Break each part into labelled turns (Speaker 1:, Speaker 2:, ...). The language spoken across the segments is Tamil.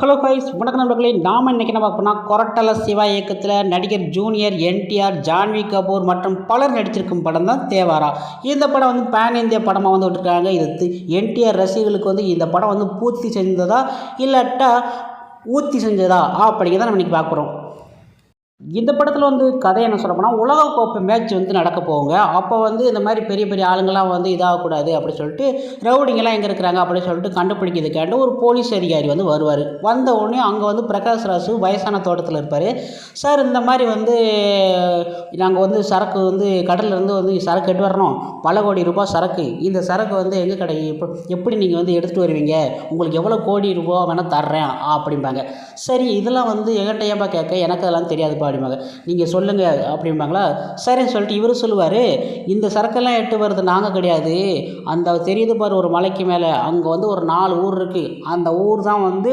Speaker 1: ஹலோ கைஸ் வணக்கம் நண்பர்களே. நாம் இன்றைக்கி என்ன பார்ப்போம்னா கொரட்டல சிவா இயக்கத்தில் நடிகர் ஜூனியர் என்டிஆர் ஜான்வி கபூர் மற்றும் பலர் நடிச்சிருக்கும் படம் தான் தேவாரா. இந்த படம் வந்து பேன் இந்திய படமாக வந்து விட்டுருக்காங்க. இது என்டிஆர் ரசிகர்களுக்கு வந்து இந்த படம் வந்து பூர்த்தி செஞ்சதா இல்லாட்டா ஊற்றி செஞ்சதா அப்படிங்கிறத நம்ம இன்றைக்கி பார்க்குறோம் இந்த படத்தில் வந்து கதை என்ன சொல்ல போனால் உலகக்கோப்பை மேட்ச் வந்து நடக்க போவாங்க அப்போ வந்து இந்த மாதிரி பெரிய பெரிய ஆளுங்கள்லாம் வந்து இதாகக்கூடாது அப்படி சொல்லிட்டு ரவுடிங்கெல்லாம் எங்கே இருக்கிறாங்க அப்படின்னு சொல்லிட்டு கண்டுபிடிக்கிறதுக்காண்டு ஒரு போலீஸ் அதிகாரி வந்து வருவார். வந்த உடனே அங்கே வந்து பிரகாஷ் ராசு வயசான தோட்டத்தில் இருப்பார். சார் இந்த மாதிரி வந்து நாங்கள் வந்து சரக்கு வந்து கடல்லேருந்து வந்து சரக்கு எட்டு வரணும். பல கோடி ரூபாய் சரக்கு. இந்த சரக்கு வந்து எங்கே கடை? எப்படி நீங்கள் வந்து எடுத்துகிட்டு வருவீங்க? உங்களுக்கு எவ்வளோ கோடி ரூபா வேணால் தர்றேன். அப்படிம்பாங்க. சரி இதெல்லாம் வந்து என்கிட்ட ஏன்பா கேட்க? எனக்கு அதெல்லாம் தெரியாதுப்பா. அப்படிம்பாங்க. நீங்கள் சொல்லுங்கள் அப்படிம்பாங்களா? சரின்னு சொல்லிட்டு இவர் சொல்லுவார் இந்த சரக்கெல்லாம் எட்டு வருது நாங்கள் கிடையாது. அந்த தெரியுது பாரு ஒரு மலைக்கு மேலே அங்கே வந்து ஒரு நாலு ஊர் இருக்குது அந்த ஊர் தான் வந்து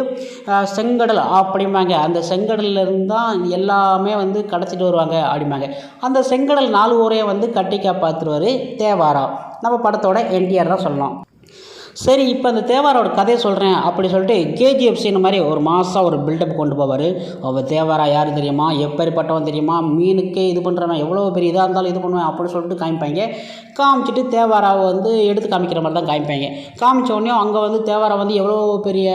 Speaker 1: செங்கடல் அப்படிம்பாங்க. அந்த செங்கடல்லேருந்து தான் எல்லாமே வந்து கிடச்சிட்டு வருவாங்க அப்படிம்பாங்க. அந்த செங்கடல் நாலு ஊரையும் வந்து கட்டி காப்பாற்றுவார் தேவாரா. நம்ம படத்தோட என்டிஆர் தான் சொல்லலாம் சரி இப்போ அந்த தேவாரோட கதையை சொல்கிறேன் அப்படி சொல்லிட்டு கேஜிஎஃப்சின்னு மாதிரி ஒரு மாதம் ஒரு பில்டப் கொண்டு போவார். அவள் தேவாரா யார் தெரியுமா? எப்பேற்பட்டவன் தெரியுமா? மீனுக்கே இது பண்ணுறவன் எவ்வளோ பெரிய இதாக இருந்தாலும் இது பண்ணுவேன் அப்படின்னு சொல்லிட்டு காமிப்பாங்க. காமிச்சிட்டு தேவாராவை வந்து எடுத்து காமிக்கிற மாதிரி தான் காமிப்பாங்க. காமிச்ச உடனே அங்கே வந்து தேவாரா வந்து எவ்வளோ பெரிய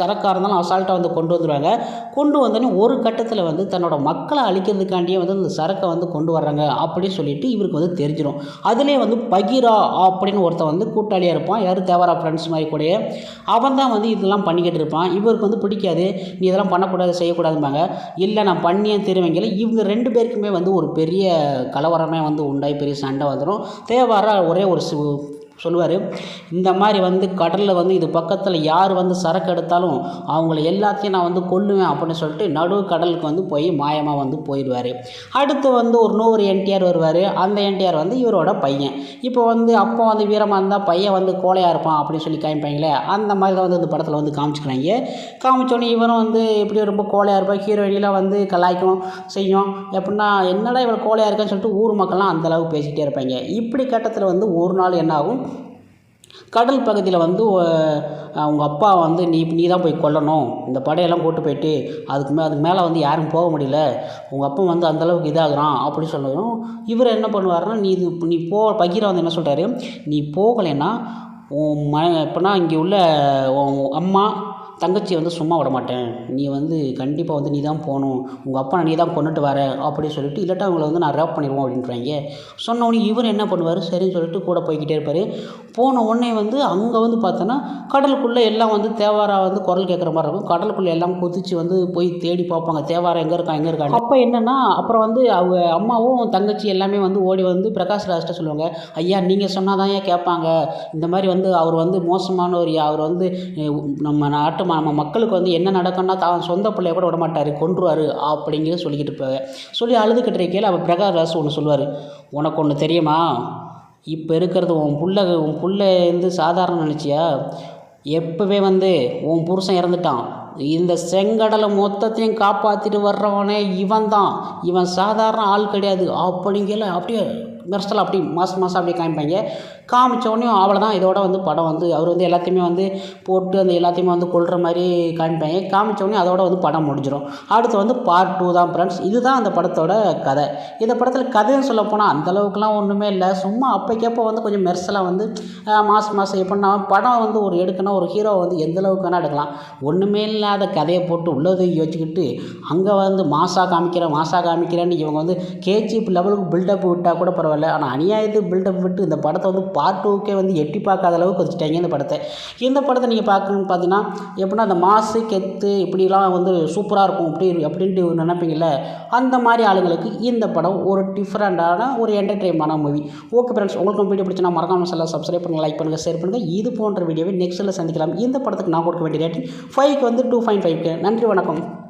Speaker 1: சரக்காக இருந்தாலும் அசால்ட்டாக வந்து கொண்டு வந்துடுவாங்க கொண்டு வந்தோடனே ஒரு கட்டத்தில் வந்து தன்னோட மக்களை அழிக்கிறதுக்காண்டியே வந்து அந்த சரக்கை வந்து கொண்டு வர்றாங்க அப்படின்னு சொல்லிட்டு இவருக்கு வந்து தெரிஞ்சிடும் அதுலேயே வந்து பகீரா அப்படின்னு ஒருத்தன் வந்து கூட்டாளியாக இருப்பான். யார்? தேவாரா ஃப்ரெண்ட்ஸ் மாதிரி கூடயே அவன் தான் வந்து இதெல்லாம் பண்ணிக்கிட்டு இருப்பான். இவருக்கு வந்து பிடிக்காது. நீ இதெல்லாம் பண்ணக்கூடாது செய்யக்கூடாதும்பாங்க. இல்லை நான் பண்ணியே திருவங்கில இவங்க ரெண்டு பேருக்குமே வந்து ஒரு பெரிய கலவரமே வந்து உண்டாகி பெரிய சண்டை வந்துடும் தேவாரா ஒரே ஒரு சொல்லுவார் இந்த மாதிரி வந்து கடலில் வந்து இது பக்கத்தில் யார் வந்து சரக்கு எடுத்தாலும் அவங்கள எல்லாத்தையும் நான் வந்து கொல்லுவேன் அப்படின்னு சொல்லிட்டு நடு கடலுக்கு வந்து போய் மாயமாக வந்து போயிடுவார். அடுத்து வந்து ஒரு நூறு என்டிஆர் வருவார். அந்த என்டிஆர் வந்து இவரோட பையன். இப்போ வந்து அப்போ வந்து வீரமாக இருந்தால் பையன் வந்து கோழையாக இருப்பான் அப்படின்னு சொல்லி காமிப்பாங்களே அந்த மாதிரி தான் வந்து இந்த படத்தில் வந்து காமிச்சிக்கிறாங்க. காமிச்சோன்னே இவனும் வந்து எப்படி ரொம்ப கோழையாக இருப்பான் ஹீரோயினிலாம் வந்து கலாய்க்கும் செய்யும். எப்படின்னா என்னடா இவ்வளோ கோழையாக இருக்கான்னு சொல்லிட்டு ஊர் மக்கள்லாம் அந்தளவு பேசிக்கிட்டே இருப்பாங்க. இப்படி கட்டத்தில் வந்து ஒரு நாள் என்ன ஆகும்? கடல் பகுதியில் வந்து அவங்க அப்பா வந்து நீ நீ தான் போய் கொல்லணும். இந்த படையெல்லாம் கூட்டு போயிட்டு அதுக்கு மே அதுக்கு மேலே வந்து யாரும் போக முடியல. உங்கள் அப்பா வந்து அந்தளவுக்கு இதாகிறான். அப்படின்னு சொல்லவும் இவர் என்ன பண்ணுவாருன்னா நீ இது நீ போ. பகீரா வந்து என்ன சொல்கிறாரு நீ போகலைன்னா உன் ம எப்படின்னா இங்கே உள்ள உன் அம்மா தங்கச்சி வந்து சும்மா விட மாட்டேன். நீ வந்து கண்டிப்பாக வந்து நீ தான் போகணும். உங்கள் அப்பா நீ தான் கொண்டுட்டு வர அப்படின்னு சொல்லிட்டு இல்லாட்டா அவங்கள வந்து நான் ரேப் பண்ணிடுவோம் அப்படின்றாங்க. சொன்ன உடனே இவர் என்ன பண்ணுவார்? சரின்னு சொல்லிட்டு கூட போய்கிட்டே இருப்பார். போன உடனே வந்து அங்கே வந்து பார்த்தோன்னா கடலுக்குள்ளே எல்லாம் வந்து தேவாரா வந்து குரல் கேட்குற மாதிரி இருக்கும். கடலுக்குள்ளே எல்லாம் குதிச்சு வந்து போய் தேடி பார்ப்பாங்க. தேவாரா எங்கே இருக்கான் எங்கே இருக்கான் அப்போ என்னென்னா அப்புறம் வந்து அவங்க அம்மாவும் தங்கச்சி எல்லாமே வந்து ஓடி வந்து பிரகாஷ் ராஜ்கிட்ட சொல்லுவாங்க. ஐயா நீங்கள் சொன்னால் தான் ஏன் கேட்பாங்க இந்த மாதிரி வந்து அவர் வந்து மோசமான ஒரு அவர் வந்து நம்ம நாட்டு நம்ம நம்ம மக்களுக்கு வந்து என்ன நடக்கும்னா தான் சொந்த பிள்ளைய கூட விட மாட்டார் கொன்றுவார் அப்படிங்கிறத சொல்லிக்கிட்டு இருப்பாங்க சொல்லி அழுதுகிட்டு இருக்கையில் அவர் பிரகாஷ் ஒன்று சொல்லுவார் உனக்கு ஒன்று தெரியுமா? இப்போ இருக்கிறது உன் புள்ள உன் புள்ள வந்து சாதாரண நினச்சியா? எப்போவே வந்து உன் புருஷன் இறந்துட்டான். இந்த செங்கடலை மொத்தத்தையும் காப்பாற்றிட்டு வர்றவனே இவன் தான் இவன் சாதாரண ஆள் கிடையாது. அப்படிங்கல அப்படியே மெர்சல் அப்படி மாதம் மாதம் அப்படியே காமிப்பாங்க. காமிச்ச உடனே அவ்வளோதான் இதோட வந்து படம் வந்து அவர் வந்து எல்லாத்தையுமே வந்து போட்டு அந்த எல்லாத்தையுமே வந்து கொள்கிற மாதிரி காமிப்பாங்க. காமிச்ச உடனே அதோட வந்து படம் முடிஞ்சிடும் அடுத்து வந்து பார்ட் டூ தான் ஃப்ரெண்ட்ஸ் இதுதான் அந்த படத்தோட கதை. இந்த படத்தில் கதைன்னு சொல்ல போனால் அந்தளவுக்குலாம் ஒன்றுமே இல்லை. சும்மா அப்போக்கப்போ வந்து கொஞ்சம் மெர்சலாக வந்து மாதம் மாசம் மாதம் எப்படின்னா படம் வந்து ஒரு எடுக்கணும் ஒரு ஹீரோ வந்து எந்த அளவுக்கு வேணால் எடுக்கலாம். ஒன்றுமே இல்லாத கதையை போட்டு உள்ளதை வச்சுக்கிட்டு அங்கே வந்து மாசாக காமிக்கிறேன் மாசாக காமிக்கிறேன்னு இவங்க வந்து கேஜிஎஃப் லெவலுக்கு பில்டப் விட்டால் கூட பரவாயில்ல. ஆனால் அநியாயத்துக்கு பில்டப் விட்டு இந்த படத்தை வந்து பார்ட் டூக்கே வந்து எட்டி பார்க்காத அளவுக்கு வச்சுட்டாங்க இந்த படத்தை. இந்த படத்தை நீங்கள் பார்க்கணும்னு பார்த்தீங்கன்னா எப்படின்னா அந்த மாசு கெத்து இப்படிலாம் வந்து சூப்பராக இருக்கும் இப்படி அப்படின்ட்டு நினைப்பீங்கல்ல? அந்த மாதிரி ஆளுங்களுக்கு இந்த படம் ஒரு டிஃப்ரெண்டான ஒரு என்டர்டெயின்மான மூவி ஓகே ஃப்ரெண்ட்ஸ் உங்களுக்கு வீடியோ பிடிச்சினா மறக்காம எல்லாம் சப்ஸ்கிரைப் பண்ணுங்கள் லைக் பண்ணுங்கள் ஷேர் பண்ணுங்கள் இது போன்ற வீடியோவை நெக்ஸ்ட்டில் சந்திக்கலாம். இந்த படத்துக்கு நான் கொடுக்க வேண்டிய ரேட்டிங் ஃபைவ்க்கு வந்து டூ பாயிண்ட் ஃபைவ்க்கு நன்றி வணக்கம்.